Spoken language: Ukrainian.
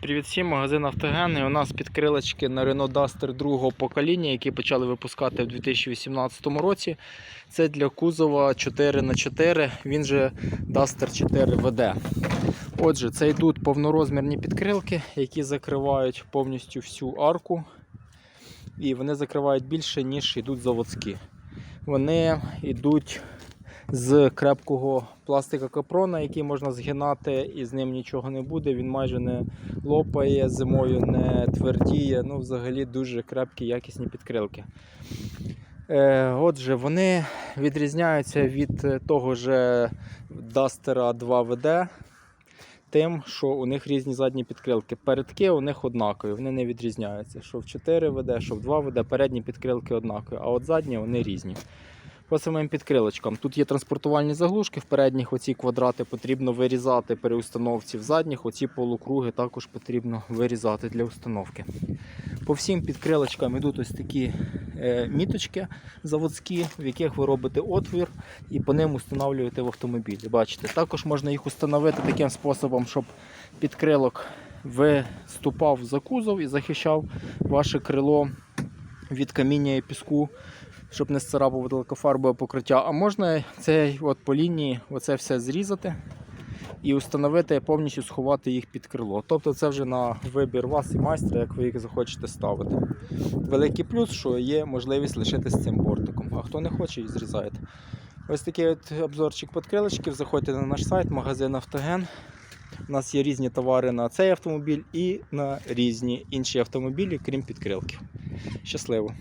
Привіт всім, магазин Автоген. І у нас підкрилочки на Renault Duster другого покоління, які почали випускати в 2018 році. Це для кузова 4х4, він же Duster 4 VD. Отже, це йдуть повнорозмірні підкрилки, які закривають повністю всю арку. І вони закривають більше, ніж йдуть заводські. Вони йдуть з крепкого пластика капрона, який можна згинати, і з ним нічого не буде. Він майже не лопає, зимою не твердіє. Ну, взагалі дуже крепкі, якісні підкрилки. Е, отже, вони відрізняються від того ж Duster 2 VD. Тим, що у них різні задні підкрилки. Передки у них однакові, вони не відрізняються. Що в 4 веде, що в 2 веде, передні підкрилки однакові, а от задні вони різні. По самим підкрилочкам. Тут є транспортувальні заглушки, в передніх оці квадрати потрібно вирізати при установці, в задніх оці полукруги також потрібно вирізати для установки. По всім підкрилочкам йдуть ось такі е, міточки заводські, в яких ви робите отвір і по ним встановлюєте в автомобілі. Бачите, також можна їх установити таким способом, щоб підкрилок виступав за кузов і захищав ваше крило від каміння і піску щоб не сцарапувати лакофарбове покриття. А можна цей от по лінії оце все зрізати і установити, повністю сховати їх під крило. Тобто це вже на вибір вас і майстра, як ви їх захочете ставити. Великий плюс, що є можливість лишити з цим бортиком. А хто не хоче, і зрізаєте. Ось такий от обзорчик підкрилочків. Заходьте на наш сайт, магазин Автоген. У нас є різні товари на цей автомобіль і на різні інші автомобілі, крім підкрилків. Щасливо!